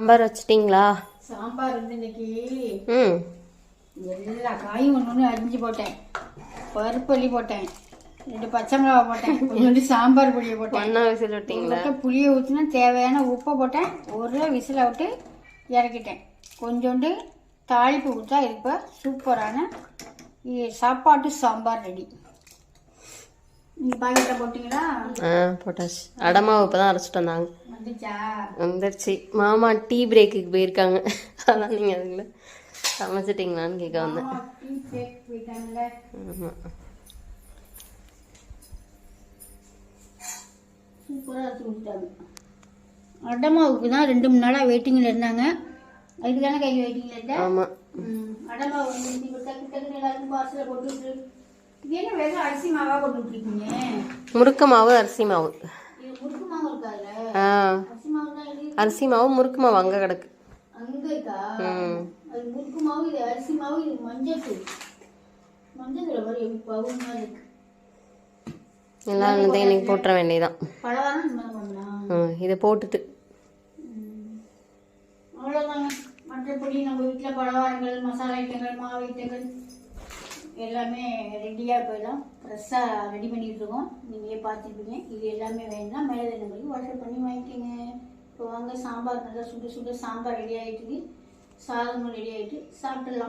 சாம்பார் வச்சிட்டிங்களா? சாம்பார் வந்து இன்னைக்கு ம். எல்லா காயும் ஒன்று ஒன்று அரிஞ்சு போட்டேன். பருப்பு அள்ளி போட்டேன். ரெண்டு பச்சை மிளகா போட்டேன். கொஞ்சோண்டு சாம்பார் பொடியை போட்டேன். ஒன்றா விசில் விட்டிங்களா? புளியை ஊற்றினா தேவையான உப்பை போட்டேன். ஒரு விசிலை விட்டு இறக்கிட்டேன். கொஞ்சோண்டு தாளிப்பு கொடுத்தா இப்போ சூப்பரான சாப்பாட்டு சாம்பார் ரெடி. நீங்கள் பாக்கெட்டை போட்டிங்களா? ஆ போட்டாச்சு. அடமாவு இப்போ தான் அரைச்சிட்டு வந்தாங்க. வந்துருச்சு. மாமா டீ பிரேக்குக்கு போயிருக்காங்க. அதான் நீங்கள் அதுக்குள்ள சமைச்சிட்டிங்களான்னு கேட்க வந்தேன். ஆமாம் அடமாவுக்கு தான் ரெண்டு மூணு நாளாக வெயிட்டிங்கில் இருந்தாங்க. அதுக்கு தானே கை வெயிட்டிங்கில் இருந்தேன் ஆமாம் அடமாவு வந்து ஊத்தி கொடுத்தா கிட்ட கிட்ட எல்லாருக்கும் பார்சலில் போட்டு விட்டு இது என்ன வெறும் அரிசி மாவா போட்டு விட்டுருக்கீங்க முறுக்கு மாவு அரிசி மாவு இது முறுக்கு மாவு இருக்காதுல்ல ஆ. அரிசி மாவு தான் இது அரிசி மாவு முறுக்கு மாவு அங்கே கிடக்கு. முறுக்கு மாவு இது அரிசி மாவு இது மஞ்சள் தூள். மஞ்சள் தூள் மாதிரி எப்படி பவுன் மாதிரி இருக்கு எல்லாம் வந்து இன்னைக்கு போட்டுற வேண்டியதான் பலவாரம் இந்த மாதிரி பண்ணலாம் ம் இதை போட்டுட்டு. அவ்வளோதாங்க மற்றபடி நம்ம வீட்டில் பலகாரங்கள் மசாலா ஐட்டங்கள் மாவு ஐட்டங்கள். எல்லாமே ரெடியாக போயிடும். ஃப்ரெஷ்ஷாக ரெடி பண்ணிகிட்ருக்கோம் இருக்கோம் நீங்களே பார்த்துருப்பீங்க. இது எல்லாமே வேணும்னா மேலே நம்பருக்கு வாட்ஸ்அப் பண்ணி வாங்கிக்கோங்க. இப்போ வாங்க சாம்பார் நல்லா சுடு சுட சாம்பார் ரெடி ஆகிட்டுது சாதமும் ரெடி ஆகிட்டு சாப்பிட்டுடலாம்